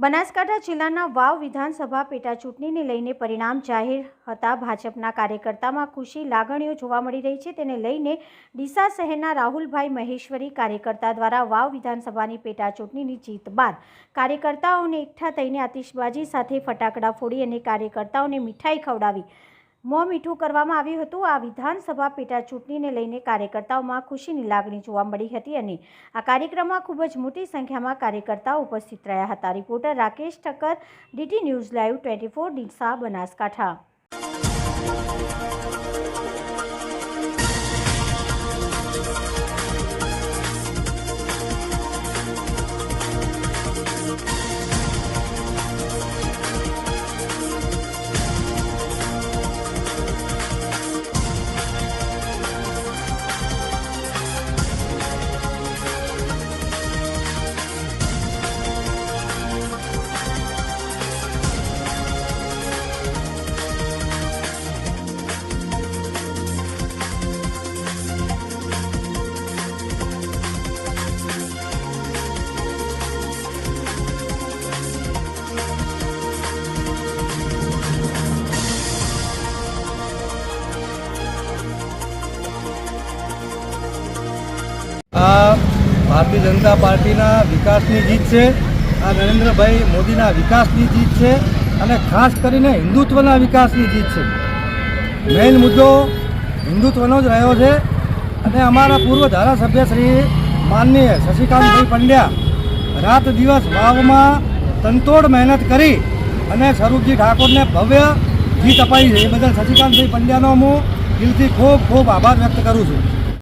બનાસકાંઠા જિલ્લાના વાવ વિધાનસભા પેટાચૂંટણીને લઈને પરિણામ જાહેર હતા. ભાજપના કાર્યકર્તામાં ખુશી, લાગણીઓ જોવા મળી રહી છે. તેને લઈને ડીસા શહેરના રાહુલભાઈ મહેશ્વરી કાર્યકર્તા દ્વારા વાવ વિધાનસભાની પેટાચૂંટણીની જીત બાદ કાર્યકર્તાઓને એકઠા થઈને આતિશબાજી સાથે ફટાકડા ફોડી અને કાર્યકર્તાઓને મીઠાઈ ખવડાવી મોં મીઠું કરવામાં આવ્યું હતું. આ વિધાનસભા પેટા ચૂંટણીને લઈને કાર્યકર્તાઓમાં ખુશીની લાગણી જોવા મળી હતી અને આ કાર્યક્રમમાં ખૂબ જ મોટી સંખ્યામાં કાર્યકર્તાઓ ઉપસ્થિત રહ્યા હતા. Reporter Rakesh Thakkar, DT news live twenty four, Deesa Banaskantha. Bharatiya Janata પાર્ટીના વિકાસની જીત છે, આ નરેન્દ્રભાઈ મોદીના વિકાસની જીત છે અને ખાસ કરીને હિન્દુત્વના વિકાસની જીત છે. મેઇન મુદ્દો હિન્દુત્વનો જ રહ્યો છે અને અમારા પૂર્વ ધારાસભ્ય શ્રી માનનીય શશિકાંતભાઈ પંડ્યા રાત દિવસ વાવમાં તંતોડ મહેનત કરી અને સ્વરૂપજી ઠાકોરને ભવ્ય જીત અપાઈ છે. એ બદલ શશિકાંતભાઈ પંડ્યાનો હું દિલથી ખૂબ ખૂબ આભાર વ્યક્ત કરું છું.